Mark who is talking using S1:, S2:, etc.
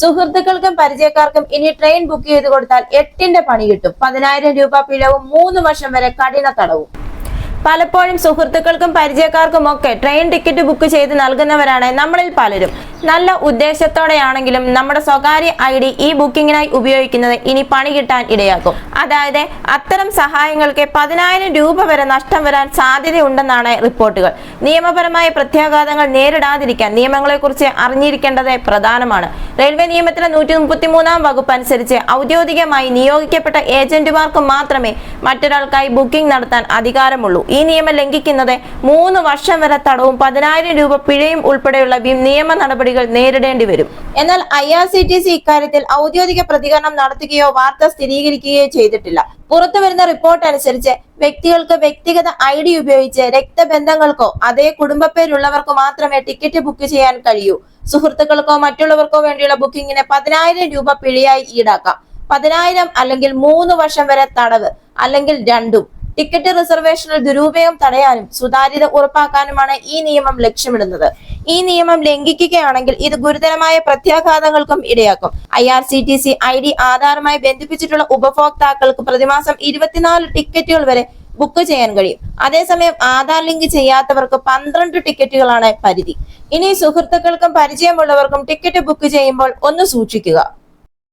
S1: സുഹൃത്തുക്കൾക്കും പരിചയക്കാർക്കും ഇനി train book ചെയ്ത് കൊടുത്താൽ എട്ടിന്റെ പണി കിട്ടും. പതിനായിരം രൂപ പിഴവും മൂന്ന് വർഷം വരെ കഠിന തടവും. പലപ്പോഴും സുഹൃത്തുക്കൾക്കും പരിചയക്കാർക്കും ഒക്കെ ട്രെയിൻ ടിക്കറ്റ് ബുക്ക് ചെയ്ത് നൽകുന്നവരാണ് നമ്മളിൽ പലരും. നല്ല ഉദ്ദേശത്തോടെയാണെങ്കിലും നമ്മുടെ സ്വകാര്യ ഐ ഡി ഈ ബുക്കിങ്ങിനായി ഉപയോഗിക്കുന്നത് ഇനി പണി കിട്ടാൻ ഇടയാക്കും. അതായത് അത്തരം സഹായങ്ങൾക്ക് പതിനായിരം രൂപ വരെ നഷ്ടം വരാൻ സാധ്യതയുണ്ടെന്നാണ് റിപ്പോർട്ടുകൾ. നിയമപരമായ പ്രത്യാഘാതങ്ങൾ നേരിടാതിരിക്കാൻ നിയമങ്ങളെക്കുറിച്ച് അറിഞ്ഞിരിക്കേണ്ടത് പ്രധാനമാണ്. റെയിൽവേ നിയമത്തിലെ നൂറ്റി മുപ്പത്തി മൂന്നാം വകുപ്പ് അനുസരിച്ച് ഔദ്യോഗികമായി നിയോഗിക്കപ്പെട്ട ഏജന്റുമാർക്ക് മാത്രമേ മറ്റൊരാൾക്കായി ബുക്കിംഗ് നടത്താൻ അധികാരമുള്ളൂ. ഈ നിയമം ലംഘിക്കുന്നത് മൂന്ന് വർഷം വരെ തടവും പതിനായിരം രൂപ പിഴയും ഉൾപ്പെടെയുള്ള നിയമ നിയമ നടപടികൾ നേരിടേണ്ടി വരും. എന്നാൽ I R C T C ഇക്കാര്യത്തിൽ ഔദ്യോഗിക പ്രതികരണം നടത്തുകയോ വാർത്ത സ്ഥിരീകരിക്കുകയോ ചെയ്തിട്ടില്ല. പുറത്തു വരുന്ന റിപ്പോർട്ട് അനുസരിച്ച് വ്യക്തികൾക്ക് വ്യക്തിഗത ഐ ഡി ഉപയോഗിച്ച് രക്തബന്ധങ്ങൾക്കോ അതേ കുടുംബപ്പേരുള്ളവർക്കോ മാത്രമേ ടിക്കറ്റ് ബുക്ക് ചെയ്യാൻ കഴിയൂ. സുഹൃത്തുക്കൾക്കോ മറ്റുള്ളവർക്കോ വേണ്ടിയുള്ള ബുക്കിങ്ങിന് പതിനായിരം രൂപ പിഴയായി ഈടാക്കാം. പതിനായിരം അല്ലെങ്കിൽ മൂന്ന് വർഷം വരെ തടവ് അല്ലെങ്കിൽ രണ്ടും. ടിക്കറ്റ് റിസർവേഷനിൽ ദുരുപയോഗം തടയാനും സുതാര്യത ഉറപ്പാക്കാനുമാണ് ഈ നിയമം ലക്ഷ്യമിടുന്നത്. ഈ നിയമം ലംഘിക്കുകയാണെങ്കിൽ ഇത് ഗുരുതരമായ പ്രത്യാഘാതങ്ങൾക്കും ഇടയാക്കും. I R C T C I D ആധാറുമായി ബന്ധിപ്പിച്ചിട്ടുള്ള ഉപഭോക്താക്കൾക്ക് പ്രതിമാസം ഇരുപത്തിനാല് ടിക്കറ്റുകൾ വരെ ബുക്ക് ചെയ്യാൻ കഴിയും. അതേസമയം ആധാർ ലിങ്ക് ചെയ്യാത്തവർക്ക് പന്ത്രണ്ട് ടിക്കറ്റുകളാണ് പരിധി. ഇനി സുഹൃത്തുക്കൾക്കും പരിചയമുള്ളവർക്കും ടിക്കറ്റ് ബുക്ക് ചെയ്യുമ്പോൾ ഒന്ന് സൂക്ഷിക്കുക.